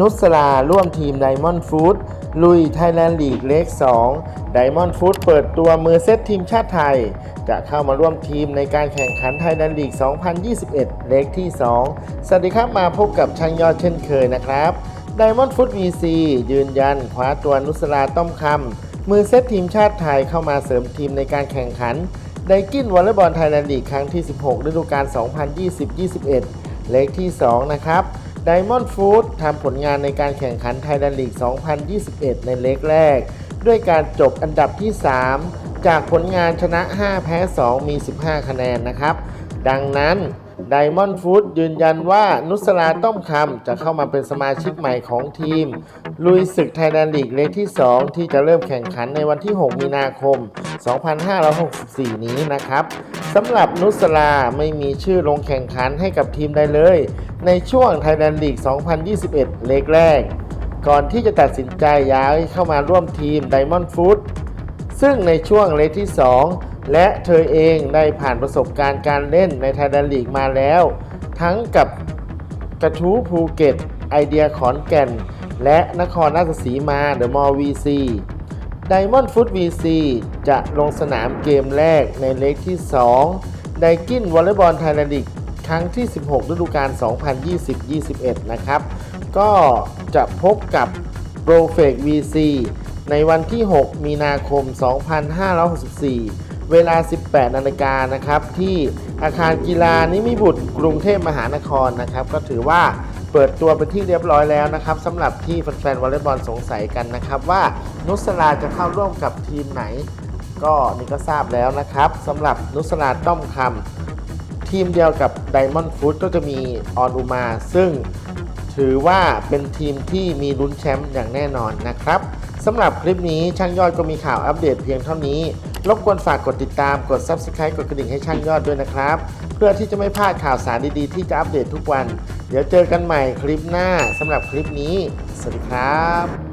นุสราร่วมทีมไดมอนด์ฟู้ดลุยไทยแลนด์ลีกเลก2ไดมอนด์ฟู้ดเปิดตัวมือเซตทีมชาติไทย จะเข้ามาร่วมทีมในการแข่งขันไทยแลนด์ลีก 2021 เลกที่ 2 สวัสดีครับมาพบกับช่างยอดเช่นเคยนะครับไดมอนด์ฟู้ด VC ยืนยันคว้าตัวนุสราต้อมคำมือเซตทีมชาติไทยเข้ามาเสริมทีมในการแข่งขันไดกินวอลเลย์บอลไทยแลนด์ลีกครั้งที่ 16 ฤดูกาล 2020-21 เลขที่ 2 นะครับ ไดมอนด์ฟู้ดทำผลงานในการแข่งขันไทยแลนด์ลีก 2021 ในเลกแรก ด้วยการจบอันดับที่ 3 จากผลงานชนะ 5 แพ้ 2 มี 15 คะแนนนะครับ ดังนั้น ไดมอนด์ฟู้ดยืนยันว่านุสราต้อมคำจะเข้ามาเป็นสมาชิกใหม่ของทีม ลุยศึกไทยแลนด์ลีกเลขที่ 2 ที่จะเริ่มแข่งขันในวันที่ 6 มีนาคม 2564 นี้นะครับสำหรับนุสราไม่มีชื่อลงแข่งขันให้กับทีมใดเลย ในช่วงไทยแลนด์ลีก 2021 เลขแรก ก่อนที่จะตัดสินใจย้ายเข้ามาร่วมทีมไดมอนด์ฟู้ดซึ่งในช่วงเลขที่ 2 และเธอเองได้ผ่านประสบการณ์การเล่นในไทยแลนด์ลีกมาแล้ว ทั้งกับกระทู้ภูเก็ต ไอเดียขอนแก่น และนครราชสีมาเดอะมอลล์วีซีไดมอนด์ฟุตวีซีจะลงสนามเกมแรกในเลขที่ 2 ไดกินวอลเลย์บอลไทยแลนด์ลีกครั้งที่ 16 ฤดูกาล 2020-21 นะครับ ก็จะพบกับโปรเฟก VC ในวันที่ 6 มีนาคม 2564 เวลา 18 นาฬิกานะครับ ที่อาคารกีฬานิมิบุตรกรุงเทพมหานครนะครับ ก็ถือว่าเปิดตัวเป็นที่เรียบร้อยแล้วนะครับสำหรับที่แฟนๆวอลเลย์บอลสงสัยกันนะครับ ว่านุสราจะเข้าร่วมกับทีมไหน ก็นี่ก็ทราบแล้วนะครับสำหรับนุสราต้อมคำทีมเดียวกับ Diamond Food ก็จะมีออนอุมา ซึ่งถือว่าเป็นทีมที่มีลุ้นแชมป์อย่างแน่นอนนะครับสำหรับคลิปนี้ช่างยอดก็มีข่าวอัปเดตเพียงเท่านี้ รบกวนฝากกดติดตามกด Subscribe กดกระดิ่งให้ช่างยอดด้วยนะครับ เพื่อที่จะไม่พลาดข่าวสารดีๆ ที่จะอัปเดตทุกวัน เดี๋ยวเจอกันใหม่คลิปหน้าสำหรับคลิปนี้ สวัสดีครับ